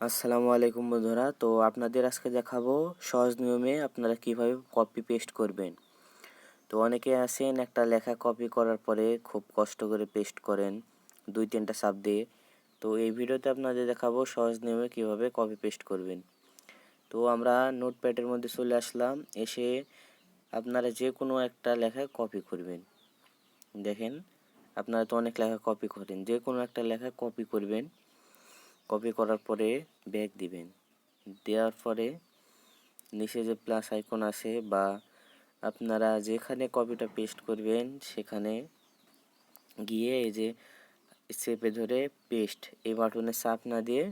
আসসালামু আলাইকুম বন্ধুরা, তো আপনাদের আজকে দেখাবো সহজ নিয়মে আপনারা কীভাবে কপি পেস্ট করবেন। তো অনেকে আছেন একটা লেখা কপি করার পরে খুব কষ্ট করে পেস্ট করেন দুই তিনটা সাব দিয়ে। তো এই ভিডিওতে আপনাদের দেখাবো সহজ নিয়মে কীভাবে কপি পেস্ট করবেন। তো আমরা নোটপ্যাডের মধ্যে চলে আসলাম, এসে আপনারা যে কোনো একটা লেখা কপি করবেন। দেখেন, আপনারা তো অনেক লেখা কপি করেন যে কোনো একটা লেখা কপি করবেন। কপি করার পরে ব্যাক দিবেন। দেওয়ার পরে নিচে যে প্লাস আইকন আছে বা আপনারা যেখানে কপিটা পেস্ট করবেন, সেখানে গিয়ে এই যে চেপে ধরে পেস্ট এই বাটনে চাপ না দিয়ে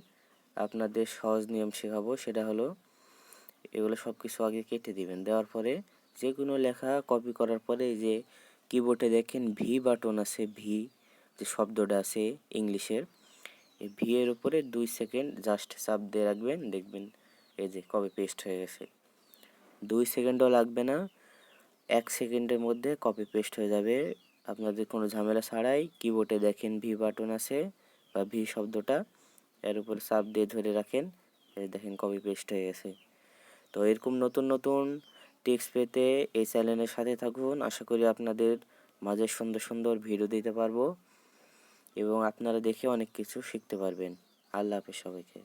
আপনাদের সহজ নিয়ম শেখাবো, সেটা হলো এগুলো সব কিছু আগে কেটে দিবেন। দেওয়ার পরে যে কোনো লেখা কপি করার পরে এই যে কিবোর্ডে দেখেন ভি বাটন আছে ভি যে শব্দটা আছে ইংলিশের এই ভি এর উপরে দুই সেকেন্ড জাস্ট চাপ দিয়ে রাখবেন, দেখবেন এই যে কবে পেস্ট হয়ে গেছে। দুই সেকেন্ডও লাগবে না, এক সেকেন্ডের মধ্যে কপি পেস্ট হয়ে যাবে। আপনাদের কোনো ঝামেলা ছাড়াই কিবোর্ডে দেখেন ভি বাটন আছে বা ভি শব্দটা, এর উপর চাপ দিয়ে ধরে রাখেন দেখেন কপি পেস্ট হয়ে গেছে। তো এরকম নতুন নতুন টিপস পেতে এই চ্যানেলের সাথে থাকুন। আশা করি আপনাদের মাঝে সুন্দর সুন্দর ভিডিও দিতে পারব। এবং আপনারা দেখে অনেক কিছু শিখতে পারবেন। আল্লাহ হাফেজ সবাইকে।